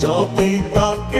যবে তাকে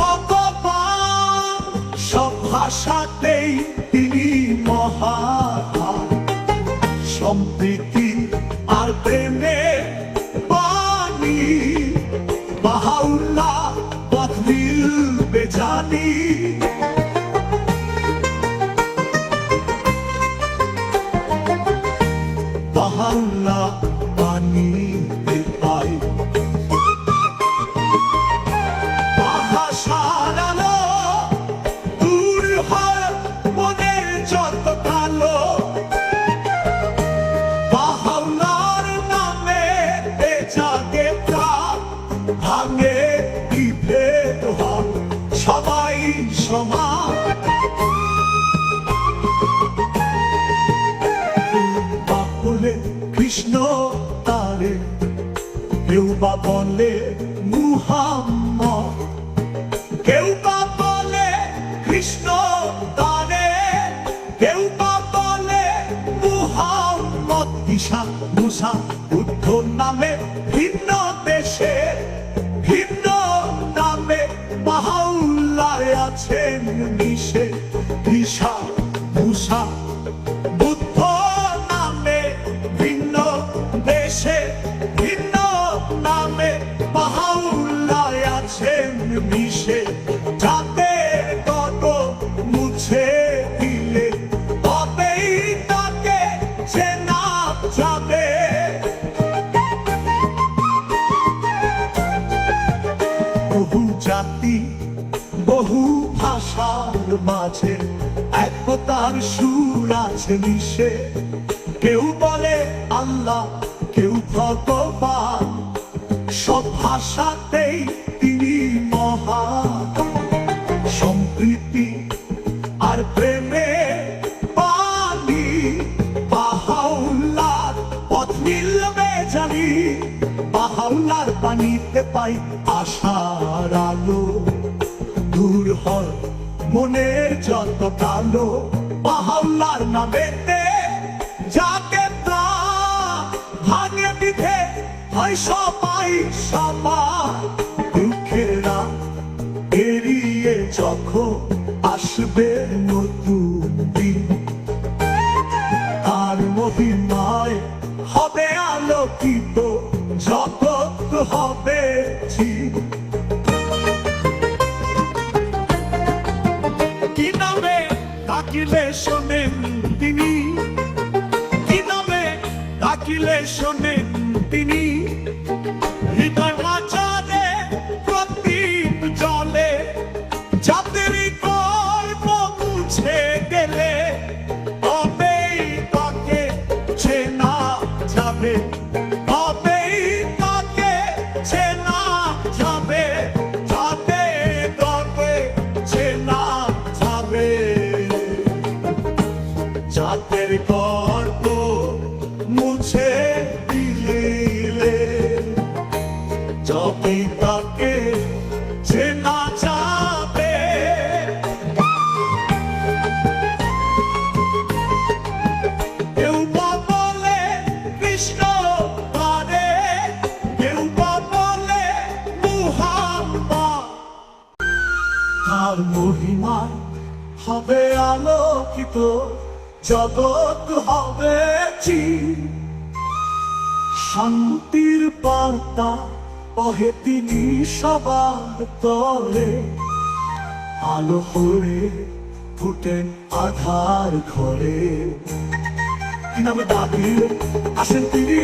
ভগবান সব ভাষাতেই তিনি মহান। সম্প্রীতি আর প্রেমে কৃষ্ণ তারে কেউ বা বলে মুহাম্মদ। মিশে যাতে কত মুছে দিলে, তবেই তাকে চেনা যাবে। বহু জাতি, বহু ভাষার মাঝে একতার সুর আছে মিশে কেউ বলে আল্লাহ, কেউ ভগবান। সব ভাষাতেই আর প্রেমে পানি, বাহাউল্লার পথ মিলবে জানি, বাহাউল্লার পানিতে পাই আশার আলো। দূর হয় মনের যত কালো বাহাউল্লার নামেতে যাকে প্রাণ হয় সবাই সবার যখন আসবে নতুন দিন? আর মহিমায় হবে আলোকিত জগৎ হবে যবে তাকে চেনা যাবে কেউ বলে কৃষ্ণ বা তার মহিমা হবে আলোকিত, জগৎ হবে চির। শান্তির বার্তা কহে তিনি সবার তলে। আলো হয়ে ফুটেন আধার ঘরে। নামে দাবি আসেন তিনি?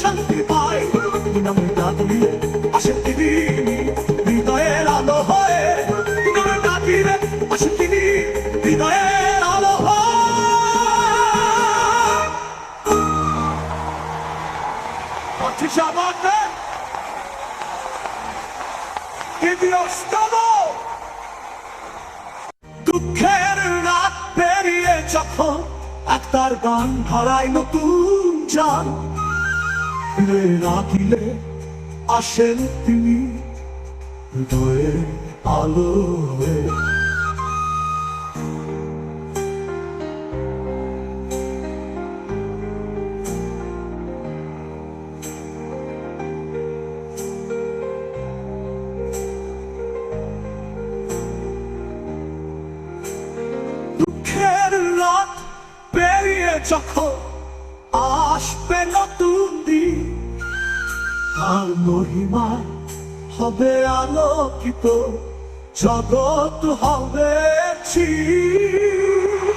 শান্তি! দুঃখের রাত পেরিয়ে যখন একটার গান যান রাখিলে আসেন তিনি। হৃদয়ে আলো হয়ে দুঃখের রাত পেরিয়ে যখন আর মহিমা হবে আলোকিত জগৎ হবে চির।